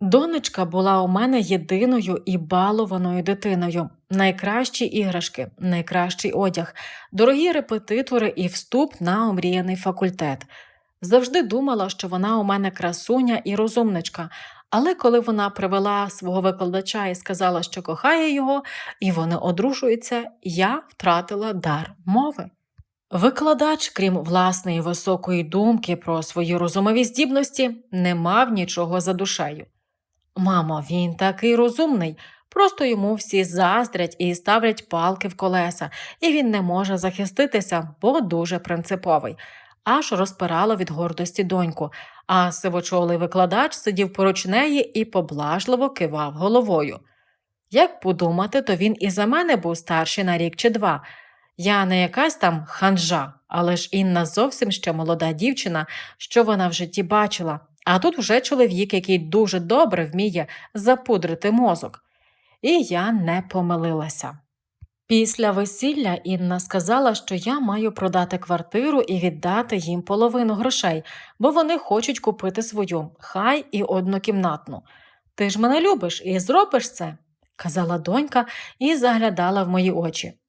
Донечка була у мене єдиною і балованою дитиною. Найкращі іграшки, найкращий одяг, дорогі репетитори і вступ на омріяний факультет. Завжди думала, що вона у мене красуня і розумничка, але коли вона привела свого викладача і сказала, що кохає його, і вони одружуються, я втратила дар мови. Викладач, крім власної високої думки про свої розумові здібності, не мав нічого за душею. Мамо, він такий розумний, просто йому всі заздрять і ставлять палки в колеса, і він не може захиститися, бо дуже принциповий. Аж розпирало від гордості доньку, а сивочолий викладач сидів поруч неї і поблажливо кивав головою. Як подумати, то він і за мене був старший на рік чи два. Я не якась там ханжа, але ж Інна зовсім ще молода дівчина, що вона в житті бачила. А тут вже чоловік, який дуже добре вміє запудрити мозок. І я не помилилася. Після весілля Інна сказала, що я маю продати квартиру і віддати їм половину грошей, бо вони хочуть купити свою, хай і однокімнатну. Ти ж мене любиш і зробиш це, казала донька і заглядала в мої очі.